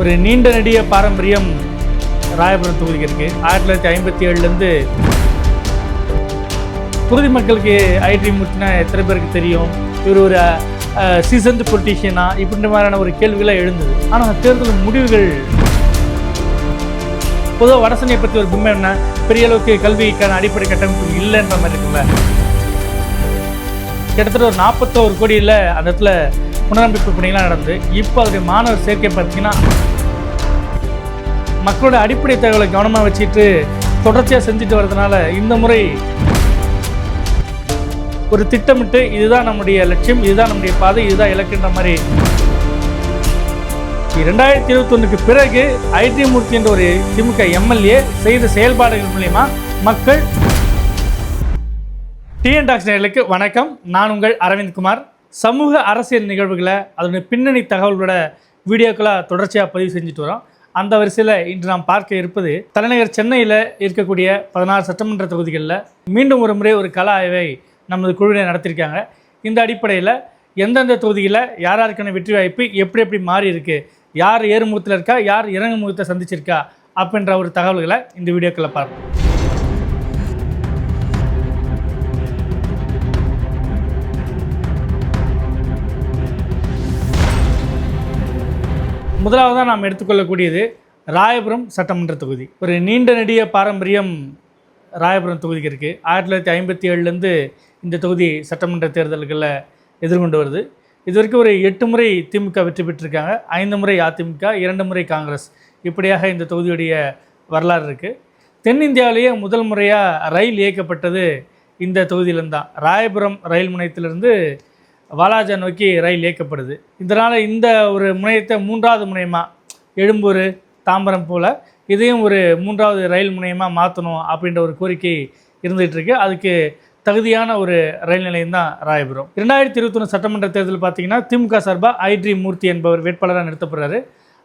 ஒரு நீண்ட நெடிய பாரம்பரியம் ராயபுரம் தொகுதிக்கு இருக்கு. ஆயிரத்தி தொள்ளாயிரத்தி ஐம்பத்தி ஏழுலேருந்து தொகுதி மக்களுக்கு ஐடி மூர்த்தினா எத்தனை பேருக்கு தெரியும்? இவர் ஒரு சீசன்டு பொலிட்டீஷியனா இப்படின்ற மாதிரியான ஒரு கேள்விகளாக எழுந்தது. ஆனால் தேர்தல் முடிவுகள் பொதுவாக வடசனையை பற்றி ஒரு பிம்பம் என்ன? பெரிய அளவுக்கு கல்விக்கான அடிப்படை கட்டமைப்பு இல்லைன்ற மாதிரி இருக்குல்ல கிட்டத்தட்ட ஒரு நாற்பத்தோரு கோடியில் அந்த இடத்துல புனரமைப்பு பணிகள்லாம் நடந்து இப்போ அதோடைய மாணவர் சேர்க்கை பார்த்தீங்கன்னா மக்களோட அடிப்படை தகவலை கவனமாக வச்சுட்டு தொடர்ச்சியாக செஞ்சுட்டு வர்றதுனால இந்த முறை ஒரு திட்டமிட்டு இதுதான் நம்முடைய லட்சியம் இதுதான் நம்முடைய பாதை இதுதான் இலக்குன்ற மாதிரி இரண்டாயிரத்தி இருபத்தொன்னுக்கு பிறகு ஐடி மூர்த்தி என்ற ஒரு திமுக எம்எல்ஏ செய்த செயல்பாடுகள் மூலயமா மக்கள் டிஎன் டாக்ஸ் வணக்கம். நான் உங்கள் அரவிந்த் குமார். சமூக அரசியல் நிகழ்வுகளை அதனுடைய பின்னணி தகவல்களோட வீடியோக்களாக தொடர்ச்சியாக பதிவு செஞ்சுட்டு வரோம். அந்த வரிசையில் இன்று நாம் பார்க்க இருப்பது தலைநகர் சென்னையில் இருக்கக்கூடிய பதினாறு சட்டமன்ற தொகுதிகளில் மீண்டும் ஒரு முறை ஒரு கல ஆய்வை நமது குழுவினர் நடத்தியிருக்காங்க. இந்த அடிப்படையில் எந்தெந்த தொகுதியில் யார் யாருக்கான வெற்றி வாய்ப்பு எப்படி எப்படி மாறி இருக்குது யார் ஏறுமுகத்தில் இருக்கா யார் இறங்கு முகத்தை சந்திச்சிருக்கா அப்படின்ற ஒரு தகவல்களை இந்த வீடியோக்களை பார்ப்போம். முதலாவதாக நாம் எடுத்துக்கொள்ளக்கூடியது ராயபுரம் சட்டமன்ற தொகுதி. ஒரு நீண்ட நெடிய பாரம்பரியம் ராயபுரம் தொகுதிக்கு இருக்குது ஆயிரத்தி தொள்ளாயிரத்தி ஐம்பத்தி ஏழுலேருந்து இந்த தொகுதி சட்டமன்ற தேர்தல்களில் எதிர்கொண்டு வருது. இது வரைக்கும் ஒரு எட்டு முறை திமுக வெற்றி பெற்றிருக்காங்க. ஐந்து முறை அதிமுக இரண்டு முறை காங்கிரஸ். இப்படியாக இந்த தொகுதியுடைய வரலாறு இருக்குது தென்னிந்தியாவிலேயே முதல் முறையாக ரயில் இயக்கப்பட்டது இந்த தொகுதியிலிருந்து தான் ராயபுரம் ரயில் முனையத்திலிருந்து வாலாஜா நோக்கி ரயில் இயக்கப்படுது. இதனால் இந்த ஒரு முனையத்தை மூன்றாவது முனையமாக எழும்பூர் தாம்பரம் போல் இதையும் ஒரு மூன்றாவது ரயில் முனையமாக மாற்றணும் அப்படின்ற ஒரு கோரிக்கை இருந்துகிட்ருக்கு அதுக்கு தகுதியான ஒரு ரயில் நிலையம் தான் ராயபுரம். இரண்டாயிரத்தி இருபத்தொன்று சட்டமன்ற தேர்தல் பார்த்தீங்கன்னா திமுக சார்பாக ஐட்ரி மூர்த்தி என்பவர் வேட்பாளராக நிறுத்தப்படுறாரு.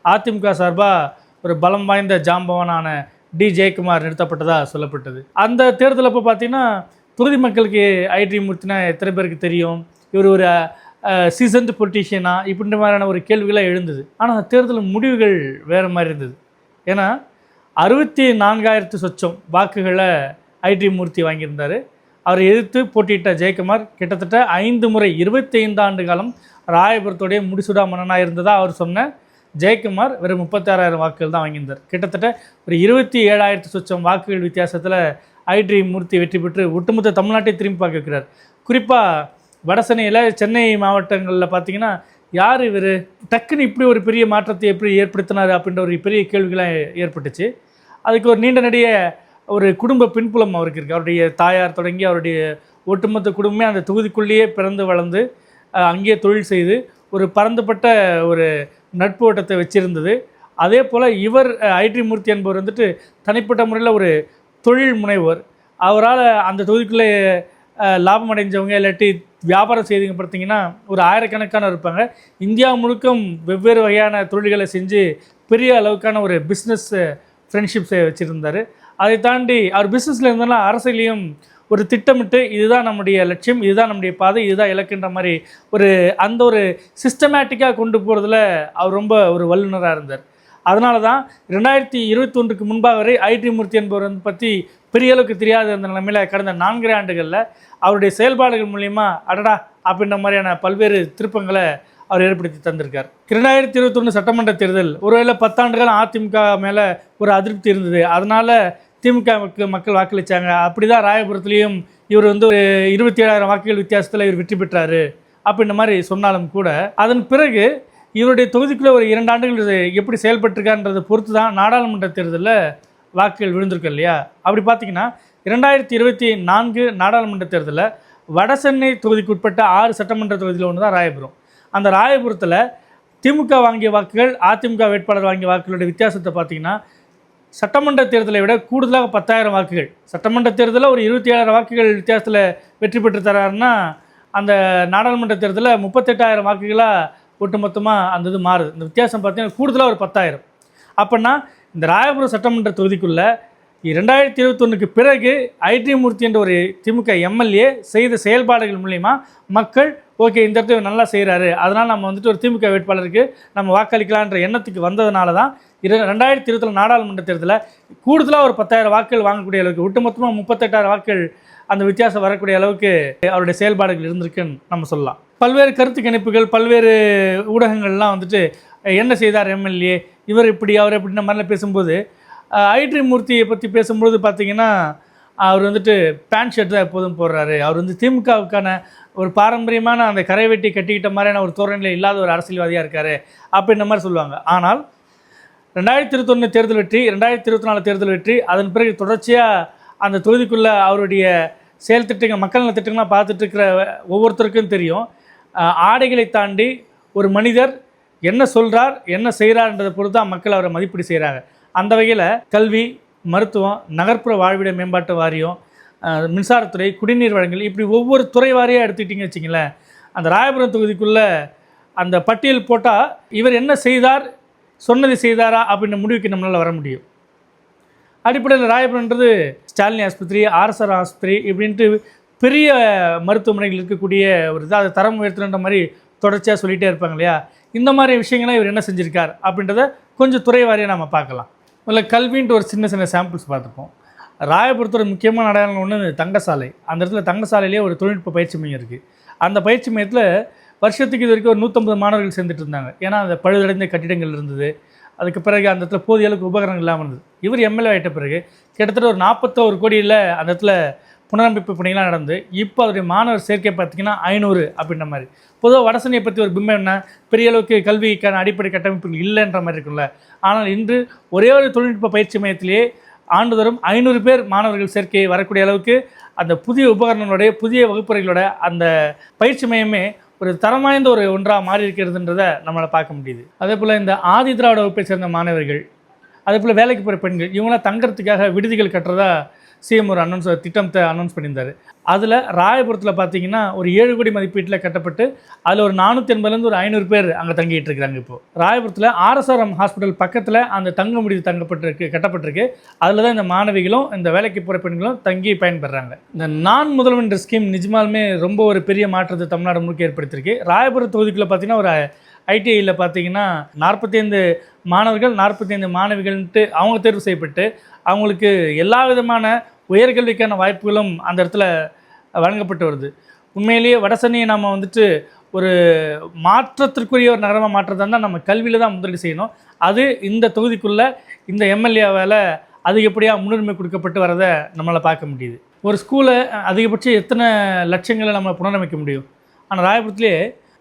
அதிமுக சார்பாக ஒரு பலம் வாய்ந்த ஜாம்பவனான டி ஜெயக்குமார் நிறுத்தப்பட்டதாக சொல்லப்பட்டது. அந்த தேர்தல் அப்போ பார்த்தீங்கன்னா தொகுதி மக்களுக்கு ஐடி மூர்த்தினா எத்தனை பேருக்கு தெரியும்? இவர் ஒரு சீசன்டு பொலிட்டீஷியனா இப்படின்ற மாதிரியான ஒரு கேள்விகளாக எழுந்தது. ஆனால் தேர்தல் முடிவுகள் வேறு மாதிரி இருந்தது. ஏன்னா அறுபத்தி நான்காயிரத்து சொச்சம் வாக்குகளை ஐடி மூர்த்தி வாங்கியிருந்தார். அவரை எதிர்த்து போட்டியிட்ட ஜெயக்குமார் கிட்டத்தட்ட ஐந்து முறை இருபத்தைந்து ஆண்டு காலம் ராயபுரத்துடைய முடிசூடா மன்னனாக இருந்ததாக அவர் சொன்ன ஜெயக்குமார் வெறும் முப்பத்தாறாயிரம் வாக்குகள் தான் வாங்கியிருந்தார். கிட்டத்தட்ட ஒரு இருபத்தி ஏழாயிரத்து சொச்சம் வாக்குகள் வித்தியாசத்தில் ஐடி மூர்த்தி வெற்றி பெற்று ஒட்டுமொத்த தமிழ்நாட்டை திரும்பி பார்க்க வைக்கிறார். குறிப்பாக வடசென்னையில் சென்னை மாவட்டங்களில் பார்த்தீங்கன்னா யார் இவர்? டக்குன்னு இப்படி ஒரு பெரிய மாற்றத்தை எப்படி ஏற்படுத்தினார் அப்படின்ற ஒரு பெரிய கேள்விகளாக ஏற்பட்டுச்சு. அதுக்கு ஒரு நீண்ட நடிக ஒரு குடும்ப பின்புலம் அவருக்கு இருக்குது அவருடைய தாயார் தொடங்கி அவருடைய ஒட்டுமொத்த குடும்பமே அந்த தொகுதிக்குள்ளேயே பிறந்து வளர்ந்து அங்கேயே தொழில் செய்து ஒரு பரந்துபட்ட ஒரு நட்பு ஓட்டத்தை வச்சிருந்தது. அதே போல் இவர் ஐடி மூர்த்தி என்பவர் வந்துட்டு தனிப்பட்ட முறையில் ஒரு தொழில் முனைவர். அவரால் அந்த தொகுதிக்குள்ளே லாபம் அடைஞ்சவங்க இல்லாட்டி வியாபாரம் செய்தவங்க பார்த்தீங்கன்னா ஒரு ஆயிரக்கணக்கான இருப்பாங்க. இந்தியா முழுக்கும் வெவ்வேறு வகையான தொழில்களை செஞ்சு பெரிய அளவுக்கான ஒரு பிஸ்னஸ் ஃப்ரெண்ட்ஷிப்ஸை வச்சுருந்தார். அதை தாண்டி அவர் பிஸ்னஸில் இருந்தாலும் அரசியலையும் ஒரு திட்டமிட்டு இதுதான் நம்முடைய லட்சியம் இதுதான் நம்முடைய பாதை இதுதான் இலக்குன்ற மாதிரி ஒரு அந்த ஒரு சிஸ்டமேட்டிக்காக கொண்டு போகிறதுல அவர் ரொம்ப ஒரு வல்லுநராக இருந்தார். அதனால தான் ரெண்டாயிரத்தி இருபத்தி ஒன்றுக்கு முன்பாக வரை ஐடி மூர்த்தி என்பவர் வந்து பற்றி பெரிய அளவுக்கு தெரியாத அந்த நிலைமையில் கடந்த நான்கரை ஆண்டுகளில் அவருடைய செயல்பாடுகள் மூலிமா அடடா அப்படின்ற மாதிரியான பல்வேறு திருப்பங்களை அவர் ஏற்படுத்தி தந்திருக்கார். இரண்டாயிரத்தி இருபத்தொன்று சட்டமன்ற தேர்தல் ஒருவேளை பத்தாண்டுகள் அதிமுக மேலே ஒரு அதிருப்தி இருந்தது. அதனால் திமுக மக்கள் மக்கள் வாக்களித்தாங்க அப்படி தான் ராயபுரத்துலேயும் இவர் வந்து ஒரு இருபத்தி ஏழாயிரம் வாக்குகள் வித்தியாசத்தில் இவர் வெற்றி பெற்றார் அப்படின்ற மாதிரி சொன்னாலும் கூட அதன் பிறகு இவருடைய தொகுதிக்குள்ளே ஒரு இரண்டு ஆண்டுகள் இது எப்படி செயல்பட்டிருக்கான்றதை பொறுத்து தான் நாடாளுமன்ற தேர்தலில் வாக்குகள் விழுந்திருக்கு இல்லையா? அப்படி பார்த்தீங்கன்னா இரண்டாயிரத்தி இருபத்தி நான்கு நாடாளுமன்ற தேர்தலில் வடசென்னை தொகுதிக்கு உட்பட்ட ஆறு சட்டமன்ற தொகுதியில் ஒன்று தான் ராயபுரம். அந்த ராயபுரத்தில் திமுக வாங்கிய வாக்குகள் அதிமுக வேட்பாளர் வாங்கிய வாக்குகளுடைய வித்தியாசத்தை பார்த்தீங்கன்னா சட்டமன்ற தேர்தலை விட கூடுதலாக பத்தாயிரம் வாக்குகள். சட்டமன்ற தேர்தலில் ஒரு இருபத்தி ஏழாயிரம் வாக்குகள் வித்தியாசத்தில் வெற்றி பெற்று தராருன்னா அந்த நாடாளுமன்ற தேர்தலில் முப்பத்தெட்டாயிரம் வாக்குகளாக ஒட்டுமொத்தமாக அந்த இது மாறுது. இந்த வித்தியாசம் பார்த்தீங்கன்னா கூடுதலாக ஒரு பத்தாயிரம். அப்படின்னா இந்த ராயபுரம் சட்டமன்ற தொகுதிக்குள்ளே இரண்டாயிரத்தி இருபத்தொன்னுக்கு பிறகு ஐடி மூர்த்தி என்ற ஒரு திமுக எம்எல்ஏ செய்த செயல்பாடுகள் மூலிமா மக்கள் ஓகே இந்த இடத்துல நல்லா செய்கிறாரு அதனால் நம்ம வந்துட்டு ஒரு திமுக வேட்பாளருக்கு நம்ம வாக்களிக்கலான்ற எண்ணத்துக்கு வந்ததுனால தான் இரு ரெண்டாயிரத்தி இருபத்தில் நாடாளுமன்ற தேர்தலில் கூடுதலாக ஒரு பத்தாயிரம் வாக்குகள் வாங்கக்கூடிய அளவுக்கு ஒட்டுமொத்தமாக முப்பத்தெட்டாயிரம் வாக்குகள் அந்த வித்தியாசம் வரக்கூடிய அளவுக்கு அவருடைய செயல்பாடுகள் இருந்திருக்குன்னு நம்ம சொல்லலாம். பல்வேறு கருத்து கணிப்புகள் பல்வேறு ஊடகங்கள்லாம் வந்துட்டு என்ன செய்தார் எம்எல்ஏ இவர் இப்படி அவர் இப்படின்ற மாதிரிலாம் பேசும்போது ஐட்ரி மூர்த்தியை பற்றி பேசும்பொழுது பார்த்தீங்கன்னா அவர் வந்துட்டு பேண்ட் ஷர்ட் தான் எப்போதும் போடுறாரு. அவர் வந்து திமுகவுக்கான ஒரு பாரம்பரியமான அந்த கரை வெட்டி கட்டிக்கிட்ட மாதிரியான ஒரு தோரணையில் இல்லாத ஒரு அரசியல்வாதியாக இருக்கார் அப்படின்ற மாதிரி சொல்லுவாங்க. ஆனால் ரெண்டாயிரத்தி இருபத்தொன்று தேர்தல் வெற்றி ரெண்டாயிரத்தி இருபத்தி நாலு தேர்தல் வெற்றி அதன் பிறகு தொடர்ச்சியாக அந்த தொகுதிக்குள்ளே அவருடைய செயல் திட்டங்கள் மக்கள் நல திட்டங்கள்லாம் பார்த்துட்டு இருக்கிற ஒவ்வொருத்தருக்கும் தெரியும். ஆடைகளை தாண்டி ஒரு மனிதர் என்ன சொல்கிறார் என்ன செய்கிறார்ன்றதை பொறுத்து தான் மக்கள் அவரை மதிப்பீடு செய்கிறாங்க அந்த வகையில் கல்வி மருத்துவம் நகர்ப்புற வாழ்விட மேம்பாட்டு வாரியம் மின்சாரத்துறை குடிநீர் வழங்கல் இப்படி ஒவ்வொரு துறை வாரியாக எடுத்துக்கிட்டிங்கன்னு வச்சிங்களேன் அந்த ராயபுரம் தொகுதிக்குள்ளே அந்த பட்டியல் போட்டால் இவர் என்ன செய்தார் சொன்னது செய்தாரா அப்படின்ற முடிவுக்கு நம்மளால் வர முடியும். அடிப்படையில் ராயபுரன்றது ஸ்டாலினி ஆஸ்பத்திரி ஆர்எஸ்ஆர் ஆஸ்பத்திரி இப்படின்ட்டு பெரிய மருத்துவமனைகள் இருக்கக்கூடிய ஒரு இது அதை தரம் உயர்த்தணுன்ற மாதிரி தொடர்ச்சியாக சொல்லிகிட்டே இருப்பாங்க இல்லையா? இந்த மாதிரி விஷயங்கள்லாம் இவர் என்ன செஞ்சுருக்கார் அப்படின்றத கொஞ்சம் துறை வாரியாக நம்ம பார்க்கலாம். முதல்ல கல்வின்ட்டு ஒரு சின்ன சின்ன சாம்பிள்ஸ் பார்த்துப்போம். ராயபுரத்தோட முக்கியமான அடையாளம் ஒன்று தங்கசாலை. அந்த இடத்துல தங்கசாலையிலேயே ஒரு தொழில்நுட்ப பயிற்சி மையம் இருக்குது அந்த பயிற்சி மையத்தில் வருஷத்துக்கு இது வரைக்கும் ஒரு நூற்றம்பது மாணவர்கள் சேர்ந்துட்டு இருந்தாங்க. ஏன்னா அந்த பழுதடைந்த கட்டிடங்கள் இருந்தது. அதுக்கு பிறகு அந்த இடத்துல போதிய அளவுக்கு உபகரணங்கள் இல்லாமல் இருந்தது. இவர் எம்எல்ஏ ஆகிட்ட பிறகு கிட்டத்தட்ட ஒரு நாற்பத்தோரு கோடியில் அந்த இடத்துல புனரமைப்பு பணிகள்லாம் நடந்து இப்போ அதோடைய மாணவர் சேர்க்கை பார்த்தீங்கன்னா ஐநூறு அப்படின்ற மாதிரி. பொதுவாக வடசனையை பற்றி ஒரு பிம்பம் என்ன? பெரிய அளவுக்கு கல்விக்கான அடிப்படை கட்டமைப்புகள் இல்லைன்ற மாதிரி இருக்கும்ல. ஆனால் இன்று ஒரே ஒரு தொழில்நுட்ப பயிற்சி மையத்திலேயே ஆண்டுதோறும் ஐநூறு பேர் மாணவர்கள் சேர்க்கை வரக்கூடிய அளவுக்கு அந்த புதிய உபகரணங்களுடைய புதிய வகுப்பறைகளோட அந்த பயிற்சி மையமே ஒரு தரம் வாய்ந்த ஒரு ஒன்றாக மாறி இருக்கிறதுன்றதை நம்மளால் பார்க்க முடியுது. அதே போல் இந்த ஆதி திராவிட வகுப்பை சேர்ந்த மாணவர்கள் அதே போல் வேலைக்கு போகிற பெண்கள் இவங்களாம் தங்கறதுக்காக விடுதிகள் கட்டுறதா சிஎம் ஒரு அனௌன்ஸ் திட்டத்தை அனௌன்ஸ் பண்ணியிருந்தார். அதில் ராயபுரத்தில் பார்த்தீங்கன்னா ஒரு ஏழு கோடி மதிப்பீட்டில் கட்டப்பட்டு அதில் ஒரு நானூற்றி எண்பதுலேருந்து ஒரு ஐநூறு பேர் அங்கே தங்கிட்டு இருக்கிறாங்க இப்போது ராயபுரத்தில் ஆர்எஸ்ஆர்எம் ஹாஸ்பிட்டல் பக்கத்தில் அந்த தங்க முடிவு தங்கப்பட்டிருக்கு கட்டப்பட்டிருக்கு. அதில் தான் இந்த மாணவிகளும் இந்த வேலைக்கு போகிற பெண்களும் தங்கி பயன்பெறாங்க. இந்த நான் முதல்வன் ஸ்கீம் நிஜமாலுமே ரொம்ப ஒரு பெரிய மாற்றத்தை தமிழ்நாடு முழுக்க ஏற்படுத்தியிருக்கு. ராயபுரம் தொகுதிக்குள்ளே பார்த்தீங்கன்னா ஒரு ஐடிஐயில் பார்த்தீங்கன்னா நாற்பத்தைந்து மாணவர்கள் நாற்பத்தைந்து மாணவிகள்ன்ட்டு அவங்க தேர்வு செய்யப்பட்டு அவங்களுக்கு எல்லா விதமான உயர்கல்விக்கான வாய்ப்புகளும் அந்த இடத்துல வழங்கப்பட்டு வருது. உண்மையிலேயே வடசென்னையை நாம் வந்துட்டு ஒரு மாற்றத்திற்குரிய ஒரு நகரமாக மாற்றத்தை இருந்தால் நம்ம கல்வியில் தான் முதலீடு செய்யணும். அது இந்த தொகுதிக்குள்ளே இந்த எம்எல்ஏவால் அதிகப்படியாக முன்னுரிமை கொடுக்கப்பட்டு வரதை நம்மளால் பார்க்க முடியுது. ஒரு ஸ்கூலை அதிகபட்சம் எத்தனை லட்சங்களை நம்ம புனரமைக்க முடியும்? ஆனால் ராயபுரத்துலேயே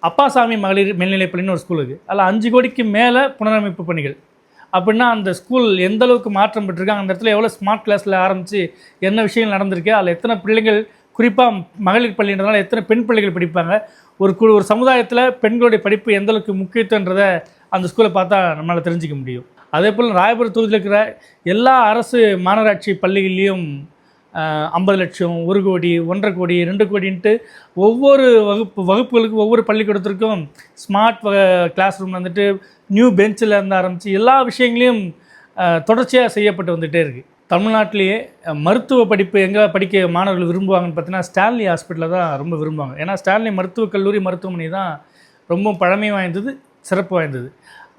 அப்பாசாமி மகளிர் மேல்நிலைப்பள்ளின்னு ஒரு ஸ்கூல் இருக்குது அதில் அஞ்சு கோடிக்கு மேலே புனரமைப்பு பணிகள். அப்படின்னா அந்த ஸ்கூல் எந்த அளவுக்கு மாற்றம் பெற்றிருக்காங்க? அந்த இடத்துல எவ்வளோ ஸ்மார்ட் கிளாஸில் ஆரம்பித்து என்ன விஷயங்கள் நடந்திருக்கு? அதில் எத்தனை பிள்ளைகள் குறிப்பாக மகளிர் பள்ளின்றதுனால எத்தனை பெண் பிள்ளைகள் படிப்பாங்க? ஒரு குழு ஒரு சமுதாயத்தில் பெண்களுடைய படிப்பு எந்த அளவுக்கு முக்கியத்துவன்றதை அந்த ஸ்கூலை பார்த்தா நம்மளால் தெரிஞ்சிக்க முடியும். அதே போல் ராயபுரம் தொகுதியில் இருக்கிற எல்லா அரசு மாநகராட்சி பள்ளிகள்லேயும் ஐம்பது லட்சம் ஒரு கோடி ஒன்றரை கோடி ரெண்டு கோடின்ட்டு ஒவ்வொரு வகுப்பு வகுப்புகளுக்கு ஒவ்வொரு பள்ளிக்கூடத்திற்கும் ஸ்மார்ட் கிளாஸ் ரூம் வந்துட்டு நியூ பெஞ்சில் இருந்து ஆரம்பித்து எல்லா விஷயங்களையும் தொடர்ச்சியாக செய்யப்பட்டு வந்துகிட்டே இருக்குது தமிழ்நாட்டிலேயே மருத்துவ படிப்பு எங்கே படிக்க மாணவர்கள் விரும்புவாங்கன்னு பார்த்தீங்கன்னா ஸ்டான்லி ஹாஸ்பிட்டலில் தான் ரொம்ப விரும்புவாங்க. ஏன்னா ஸ்டான்லி மருத்துவக் கல்லூரி மருத்துவமனை தான் ரொம்ப பழமை வாய்ந்தது சிறப்பு வாய்ந்தது.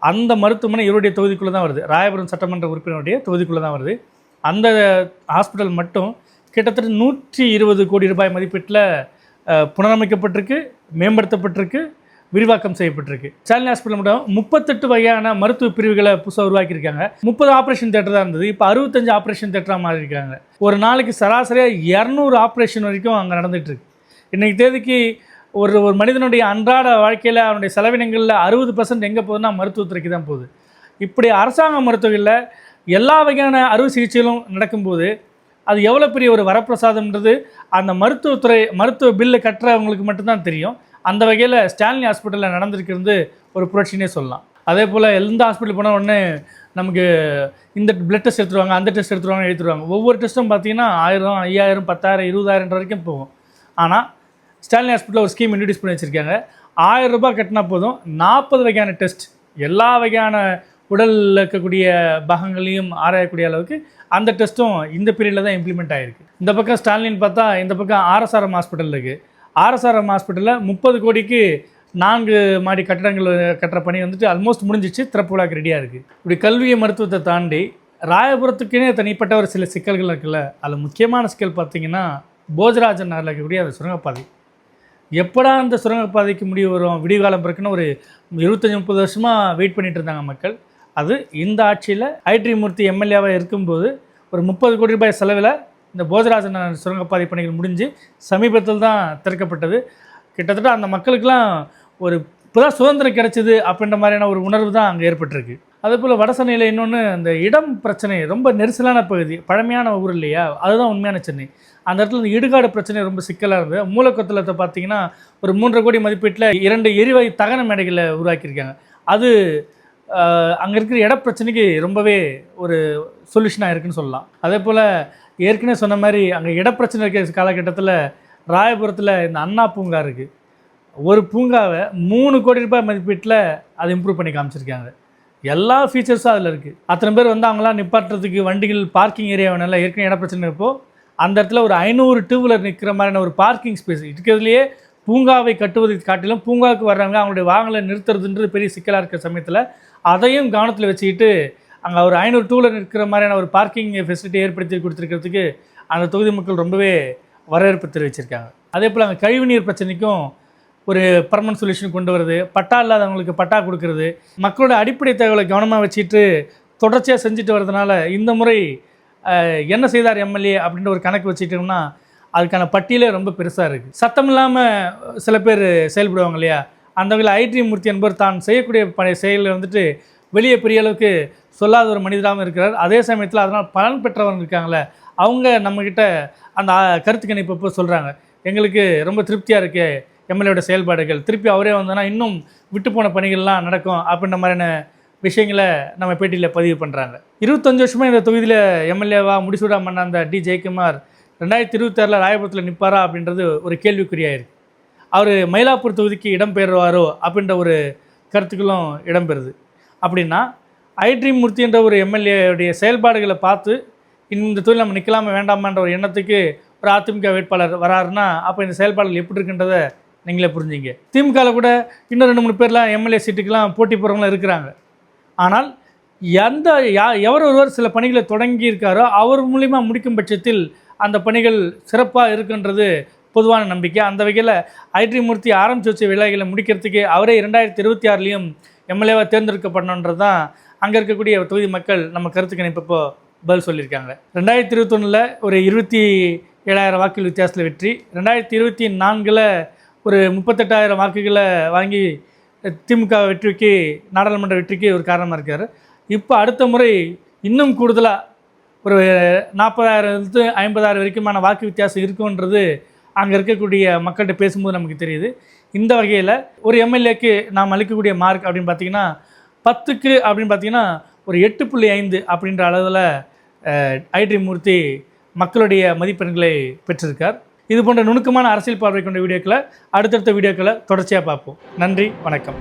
அந்த மருத்துவமனை இவருடைய தொகுதிக்குள்ளே தான் வருது. ராயபுரம் சட்டமன்ற உறுப்பினருடைய தொகுதிக்குள்ளே தான் வருது. அந்த ஹாஸ்பிட்டல் மட்டும் கிட்டத்தட்ட நூற்றி இருபது கோடி ரூபாய் மதிப்பீட்டில் புனரமைக்கப்பட்டிருக்கு மேம்படுத்தப்பட்டிருக்கு விரிவாக்கம் செய்யப்பட்டிருக்கு. ஸ்டாலின் ஹாஸ்பிட்டல் மட்டும் முப்பத்தெட்டு வகையான மருத்துவ பிரிவுகளை புதுசாக உருவாக்கியிருக்காங்க. முப்பது ஆப்ரேஷன் தேட்டர் தான் இருந்தது. இப்போ அறுபத்தஞ்சு ஆப்ரேஷன் தேட்டராக மாறி இருக்காங்க ஒரு நாளைக்கு சராசரியாக இரநூறு ஆப்ரேஷன் வரைக்கும் அங்கே நடந்துகிட்ருக்கு. இன்றைக்கு இன்றைக்கி தேதிக்கு ஒரு ஒரு மனிதனுடைய அன்றாட வாழ்க்கையில் அவனுடைய செலவினங்களில் அறுபது பர்சன்ட் எங்கே போகுதுன்னா மருத்துவத்துறைக்கு தான் போகுது. இப்படி அரசாங்க மருத்துவங்களில் எல்லா வகையான அறுவை சிகிச்சைகளும் நடக்கும்போது அது எவ்வளோ பெரிய ஒரு வரப்பிரசாதம்ன்றது அந்த மருத்துவத்துறை மருத்துவ பில்லு கட்டுறவங்களுக்கு மட்டும்தான் தெரியும். அந்த வகையில் ஸ்டாலினி ஹாஸ்பிட்டலில் நடந்திருக்கிறது ஒரு புரட்சினே சொல்லலாம். அதே போல் எந்த ஹாஸ்பிட்டல் போனால் உடனே நமக்கு இந்த பிளட் டெஸ்ட் எடுத்துருவாங்க அந்த டெஸ்ட் எடுத்துருவாங்க எடுத்துருவாங்க. ஒவ்வொரு டெஸ்ட்டும் பார்த்தீங்கன்னா ஆயிரம் ஐயாயிரம் பத்தாயிரம் இருபதாயிரம் வரைக்கும் போகும். ஆனால் ஸ்டாலினி ஹாஸ்பிட்டலில் ஒரு ஸ்கீம் இன்ட்ரடியூஸ் பண்ணி வச்சுருக்காங்க. ஆயிரம் ரூபாய் கட்டினா போதும். நாற்பது வகையான டெஸ்ட் எல்லா வகையான உடலில் இருக்கக்கூடிய பாகங்களையும் ஆராயக்கூடிய அளவுக்கு அந்த டெஸ்ட்டும் இந்த பீரியடில் தான் இம்ப்ளிமெண்ட் ஆகிருக்கு இந்த பக்கம் ஸ்டாலின் பார்த்தா இந்த பக்கம் ஆர்எஸ்ஆர்எம் ஹாஸ்பிட்டல் இருக்குது ஆர்எஸ்ஆர்எம் ஹாஸ்பிட்டலில் முப்பது கோடிக்கு நான்கு மாடி கட்டடங்கள் கட்டுற பணி வந்துட்டு ஆல்மோஸ்ட் முடிஞ்சிச்சு. திறப்பு விழாக்கு ரெடியாக இருக்குது இப்படி கல்வியை மருத்துவத்தை தாண்டி ராயபுரத்துக்குனே தனிப்பட்ட ஒரு சில சிக்கல்கள் இருக்குல்ல அதில் முக்கியமான சிக்கல் பார்த்தீங்கன்னா போஜராஜன் நகரில் இருக்கக்கூடிய அந்த சுரங்கப்பாதை. எப்படா அந்த சுரங்கப்பாதைக்கு முடிவு வரும்? விடிகாலம் பிறக்குன்னு ஒரு இருபத்தஞ்சி முப்பது வருஷமாக வெயிட் பண்ணிகிட்டு இருந்தாங்க மக்கள். அது இந்த ஆட்சியில் ஐடி மூர்த்தி எம்எல்ஏவாக இருக்கும்போது ஒரு முப்பது கோடி ரூபாய் செலவில் இந்த போஜராஜன் சுரங்கப்பாதை பணிகள் முடிஞ்சு சமீபத்தில் தான் திறக்கப்பட்டது. கிட்டத்தட்ட அந்த மக்களுக்கெல்லாம் ஒரு இப்போதான் சுதந்திரம் கிடைச்சிது அப்படின்ற மாதிரியான ஒரு உணர்வு தான் அங்கே ஏற்பட்டிருக்கு. அதே போல் வடசென்னையில் இன்னொன்று அந்த இடம் பிரச்சனை ரொம்ப நெரிசலான பகுதி பழமையான ஊர் இல்லையா? அதுதான் உண்மையான சென்னை. அந்த இடத்துல இந்த இடுகாடு பிரச்சனை ரொம்ப சிக்கலாக இருந்தது. மூலக்கொத்தலத்தை பார்த்தீங்கன்னா ஒரு மூன்றரை கோடி மதிப்பீட்டில் இரண்டு எரிவாயு தகன மேடைகளை உருவாக்கியிருக்காங்க. அது அங்கே இருக்கிற இட பிரச்சனைக்கு ரொம்பவே ஒரு சொல்யூஷனாக இருக்குன்னு சொல்லலாம். அதே போல் ஏற்கனவே சொன்ன மாதிரி அங்கே இடப்பிரச்சனை இருக்கிற காலகட்டத்தில் ராயபுரத்தில் இந்த அண்ணா பூங்கா இருக்குது ஒரு பூங்காவை மூணு கோடி ரூபாய் மதிப்பீட்டில் அதை இம்ப்ரூவ் பண்ணி காமிச்சிருக்காங்க. எல்லா ஃபீச்சர்ஸும் அதில் இருக்குது அத்தனை பேர் வந்து அவங்களாம் நிப்பாட்டுறதுக்கு வண்டிகள் பார்க்கிங் ஏரியா வேணால ஏற்கனவே இட பிரச்சனை அந்த இடத்துல ஒரு ஐநூறு டூ வீலர் நிற்கிற மாதிரியான ஒரு பார்க்கிங் ஸ்பேஸ் இருக்கிறதுலையே பூங்காவை கட்டுவதை காட்டிலும் பூங்காவுக்கு வர்றவங்க அவங்களுடைய வாகனங்களை நிறுத்துறதுன்றது பெரிய சிக்கலாக இருக்கிற சமயத்தில் அதையும் கவனத்தில் வச்சுக்கிட்டு அங்கே ஒரு ஐநூறு டூவில் இருக்கிற மாதிரியான ஒரு பார்க்கிங் ஃபெசிலிட்டி ஏற்படுத்தி கொடுத்துருக்கிறதுக்கு அந்த தொகுதி மக்கள் ரொம்பவே வரவேற்பு தெரிவிச்சிருக்காங்க. அதே போல் அங்கே கழிவுநீர் பிரச்சனைக்கும் ஒரு பர்மனன்ட் சொல்யூஷன் கொண்டு வருது. பட்டா இல்லாதவங்களுக்கு பட்டா கொடுக்கறது. மக்களோட அடிப்படை தேவைகளை கவனமாக வச்சுட்டு தொடர்ச்சியாக செஞ்சுட்டு வர்றதுனால இந்த முறை என்ன செய்தார் எம்எல்ஏ அப்படின்ற ஒரு கணக்கு வச்சுட்டோம்னா அதுக்கான பட்டியலே ரொம்ப பெருசாக இருக்குது சத்தம் இல்லாமல் சில பேர் செயல்படுவாங்க இல்லையா? அந்த வகையில் ஐடி மூர்த்தி என்பவர் தான் செய்யக்கூடிய பழைய செயலில் வந்துட்டு வெளியே பெரிய அளவுக்கு சொல்லாத ஒரு மனிதராகவும் இருக்கிறார். அதே சமயத்தில் அதனால் பலன் பெற்றவங்க இருக்காங்களே அவங்க நம்மக்கிட்ட அந்த கருத்து கணிப்பப்போ சொல்கிறாங்க எங்களுக்கு ரொம்ப திருப்தியாக இருக்கு எம்எல்ஏட செயல்பாடுகள். திருப்பி அவரே வந்தோன்னா இன்னும் விட்டு போன பணிகள்லாம் நடக்கும் அப்படின்ற மாதிரியான விஷயங்களை நம்ம பேட்டியில் பதிவு பண்ணுறாங்க இருபத்தஞ்சு வருஷமாக இந்த தொகுதியில் எம்எல்ஏவா முடிசூடா மன்ன அந்த டி ஜெயக்குமார் ரெண்டாயிரத்தி இருபத்தாறில் ராயபுரத்தில் நிற்பாரா அப்படின்றது ஒரு கேள்விக்குறியாயிருக்கு அவர் மயிலாப்பூர் தொகுதிக்கு இடம்பெறுவாரோ அப்படின்ற ஒரு கருத்துக்களும் இடம்பெறுது. அப்படின்னா ஐட்ரி மூர்த்தி என்ற ஒரு எம்எல்ஏடைய செயல்பாடுகளை பார்த்து இந்த தொழில் நம்ம நிற்கலாமா வேண்டாமான்ற ஒரு எண்ணத்துக்கு ஒரு அதிமுக வேட்பாளர் வராருன்னா அப்போ இந்த செயல்பாடுகள் எப்படி இருக்குன்றத நீங்களே புரிஞ்சிங்க. திமுகவில் கூட இன்னும் ரெண்டு மூணு பேர்லாம் எம்எல்ஏ சீட்டுக்கெலாம் போட்டி போகிறவங்களாம் இருக்கிறாங்க. ஆனால் எந்த யா எவர் ஒருவர் சில பணிகளை தொடங்கி இருக்காரோ அவர் மூலிமா முடிக்கும் பட்சத்தில் அந்த பணிகள் சிறப்பாக இருக்குன்றது பொதுவான நம்பிக்கை. அந்த வகையில் ஐடி மூர்த்தி ஆரம்பிச்சு வச்ச வேலைகளை முடிக்கிறதுக்கு அவரே இரண்டாயிரத்தி இருபத்தி ஆறுலேயும் எம்எல்ஏவாக தேர்ந்தெடுக்கப்படணுன்றது தான் அங்கே இருக்கக்கூடிய தொகுதி மக்கள் நம்ம கருத்து கணிப்பப்போ பதில் சொல்லியிருக்காங்க. ரெண்டாயிரத்தி இருபத்தொன்னில் ஒரு இருபத்தி ஏழாயிரம் வாக்குகள் வித்தியாசத்தில் வெற்றி. ரெண்டாயிரத்தி இருபத்தி நான்கில் ஒரு முப்பத்தெட்டாயிரம் வாக்குகளை வாங்கி திமுக வெற்றிக்கு நாடாளுமன்ற வெற்றிக்கு ஒரு காரணமாக இருக்கார். இப்போ அடுத்த முறை இன்னும் கூடுதலாக ஒரு நாற்பதாயிரத்து ஐம்பதாயிரம் வரைக்குமான வாக்கு வித்தியாசம் இருக்குன்றது அங்கே இருக்கக்கூடிய மக்கள்கிட்ட பேசும்போது நமக்கு தெரியுது. இந்த வகையில் ஒரு எம்எல்ஏக்கு நாம் அளிக்கக்கூடிய மார்க் அப்படின்னு பார்த்தீங்கன்னா பத்துக்கு அப்படின்னு பார்த்தீங்கன்னா ஒரு எட்டு புள்ளி ஐந்து அப்படின்ற அளவில் ஐடி மூர்த்தி மக்களுடைய மதிப்பெண்களை பெற்றிருக்கார். இது போன்ற நுணுக்கமான அரசியல் பார்வை கொண்ட வீடியோக்களை அடுத்தடுத்த வீடியோக்களை தொடர்ச்சியாக பார்ப்போம். நன்றி வணக்கம்.